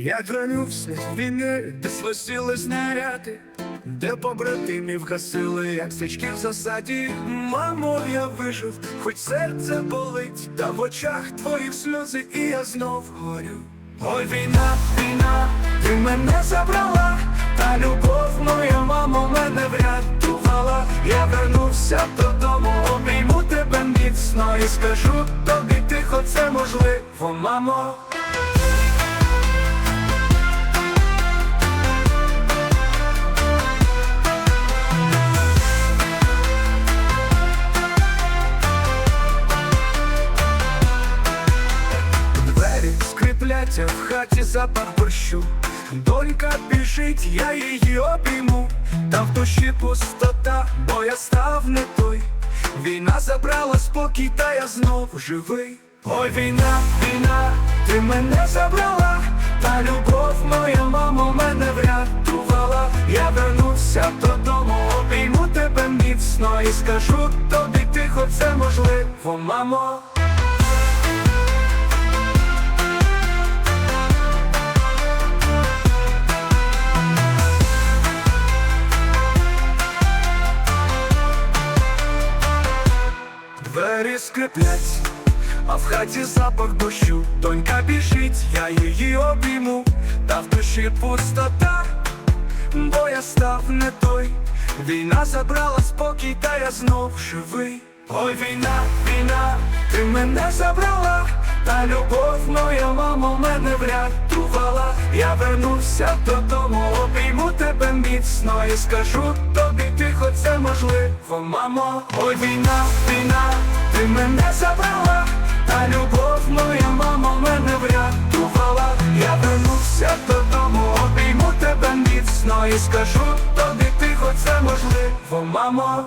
Я вернувся з війни, де свосіли снаряди, де побратимів гасили, як свічки в засаді. Мамо, я вижив, хоч серце болить, та в очах твоїх сльози, і я знов горю. Ой, війна, війна, ти мене забрала, та любов моя, мамо, мене врятувала. Я вернувся додому, обійму тебе міцно і скажу тобі тихо, це можливо, мамо. Скрипляться в хаті запах борщу. Донька біжить, я її обійму, та в душі пустота, бо я став не той. Війна забрала спокій, та я знову живий. Ой, війна, війна, ти мене забрала, та любов моя, мамо, мене врятувала. Я вернувся додому, обійму тебе міцно і скажу тобі тихо, це можливо, мамо. Двері скриплять, а в хаті запах дощу. Донька біжить, я її обійму, та в душі пустота, бо я став не той. Війна забрала спокій, та я знов живий. Ой, війна, війна, ти мене забрала, та любов моя, мамо, мене врятувала. Я вернувся додому, обійму тебе міцно і скажу тихо, це можливо, мамо. Ой, війна, війна, ти мене забрала, та любов моя, мамо, мене врятувала. Я вернувся додому, обійму тебе міцно і скажу тобі ти хоч це можливо, мамо.